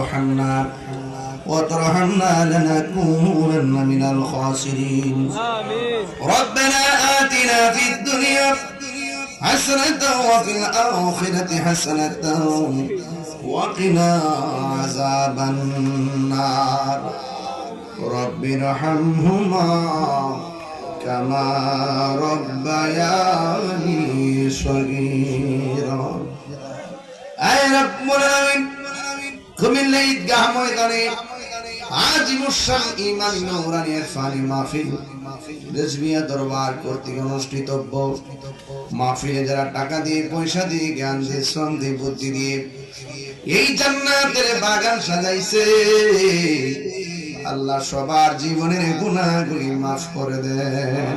وارحمنا وترحمنا لنكونن من الخاسرين. آمين. ربنا آتنا في الدنيا حسنة وفي الآخرة حسنة وقنا عذاب النار. رب ارحمهما كما ربياني صغيرا. أي رب العالمين. কুমিল্লা ঈদগাহ ময়দানে ইরফানি মাহফিল। রেজবিয়া দরবার কর্তৃক অনুষ্ঠিতব্য। মাহফিলে যারা টাকা দিয়ে, পয়সা দিয়ে, জ্ঞান দিয়ে, শ্রম দিয়ে, বুদ্ধি দিয়ে এই জান্নাতের বাগান সাজাইছে, আল্লাহ সবার জীবনের গুণাগুলি মাফ করে দেন।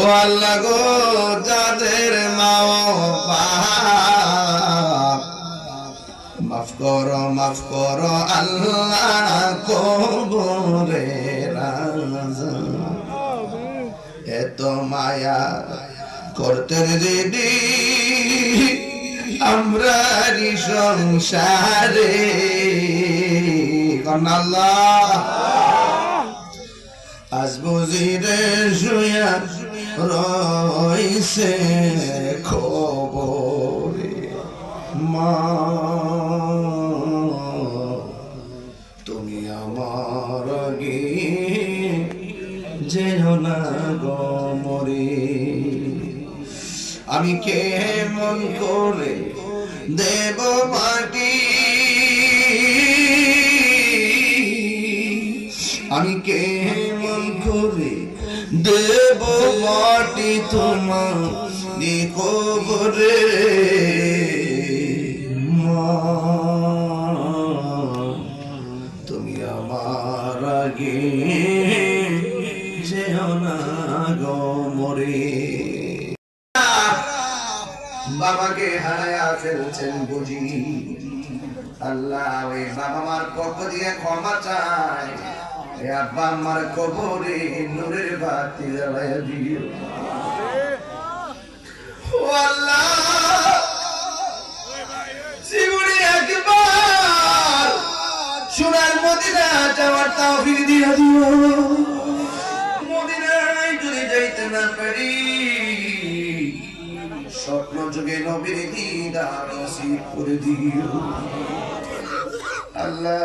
ও আল্লাহ গো, যাদের মাও মাফ করো মাফ করো, আল্লাহ কবরে এত মায়া করতে দিদি আমরা সংসারে কন আল্লাহ, আজ বুঝিরে শুয়া রইছে খবরে মা। তুমি আমার আগে যেও না গমরে আমি কেমন করে দেব মাটি? আমি করে দেব মাটি তোমার কবরে মা, তুমি আমার আগে যেও না গো মরে। বাবাকে হারায়া ফেলছেন বুঝি। আল্লাহ, ওই বাবা মার পক্ষ দিয়ে ক্ষমা চায়। আমার কবরে নূরের বাতি জ্বালায় দিও। ও আল্লাহ, জীবনে একবার সোনার মদিনা যাওয়ার তাও ফিরে দিয়া দিও। মদিনায় যদি যাইতে না পারি, স্বপ্ন যুগে নবীর দিদার করে দিও। আল্লাহ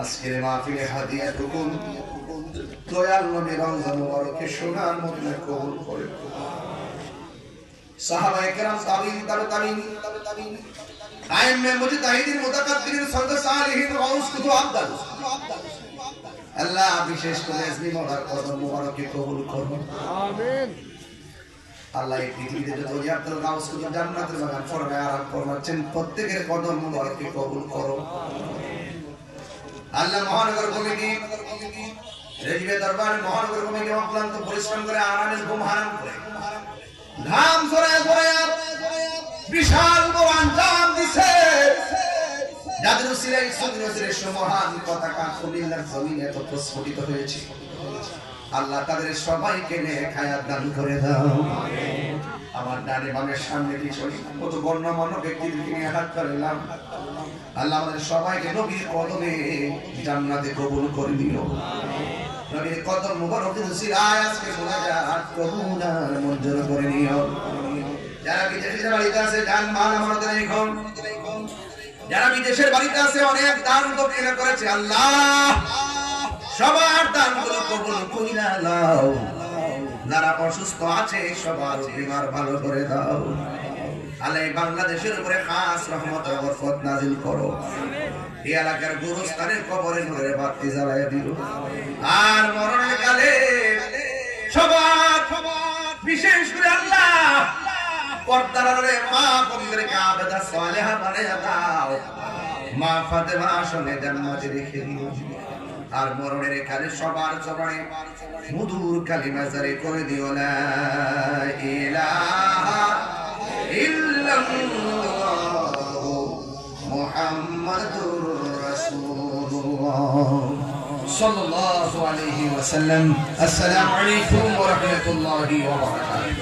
আজকের মাহফিলে হাদিয়া টুকুন দয়াল নবী রওজা মুবারকের সোনার মধ্যে কবুল করে সাহাবায়ে কেরাম তাবিঈন তাবে তাবিঈন আইম্মে মুজতাহিদিন মুতাকাব্বিরিন সদর সালিহিন গাউস কুতু আবদাল আল্লাহ বিশেষ করে ইসমি মওলার কদম মুবারকে কবুল করুন آمين আল্লাহ এই পৃথিবীতে যত ওলি আব্দুল গাউস কুতু জান্নাতের বাগান ফরমায় আরাম ফরমাচ্ছেন প্রত্যেকের কদম মুবারকে কবুল করো আল্লাহ মহানগর কমিটি রেজিবে দরবারে মহানগর কমিটি অক্লান্ত পরিশ্রম করে, আরামের ঘুম হারাম করে। ঘাম ঝরে ঝরে বিশাল বড় আঞ্জাম দিছে। যাদের উসিলাই সুন্দর উসিলাই মহান পতাকা কুমিল্লার জমিনে এত প্রস্ফুটিত হয়েছে। আল্লাহ তাদের সবাইকে নেক হায়াত দান করে দাও। আমার ডানে বামের সামনে পিছনে কত গণ্যমান্য ব্যক্তিদেরকে নিয়ে হাত করলাম আল্লাহ আমাদের সবাইকে নবীর কদমে জান্নাতে কবুল করে দিও নবীর কদম মুবারক সিরায় আজকে মুনাজাত কবুল আর মঞ্জুর করে নিও। যারা বিদেশে বাড়িতে আছে যান মাল আমাদের এখন যারা বিদেশের বাড়িতে আছে অনেক দান দক্ষিণা করেছে আল্লাহ। সবার দানগুলো কবুল কইরা লাও যারা অসুস্থ আছে, সবার ভালো করে দাও। আলে বাংলাদেশের উপরে খাস রহমত ও বরকত নাজিল করো। এই এলাকার গুরুস্থানের কবরে নূরে বাতি জ্বালায় দিও। আর মরণের কালে সবার বিশেষ করে আল্লাহ। পর্দারে মা বন্ধুদেরকে আবেদা সালেহা বানাইয়া দাও। মা ফাতেমা আসনে জান্নাতে রেখে দিও। আর মরণের কালে সবার জবানে মধুর কালিমা জারি করে দিও রাসূলুল্লাহ। সাল্লাল্লাহু আলাইহি ওয়াসাল্লাম। আসসালামু আলাইকুম ওয়া রাহমাতুল্লাহি ওয়া বারাকাতুহু।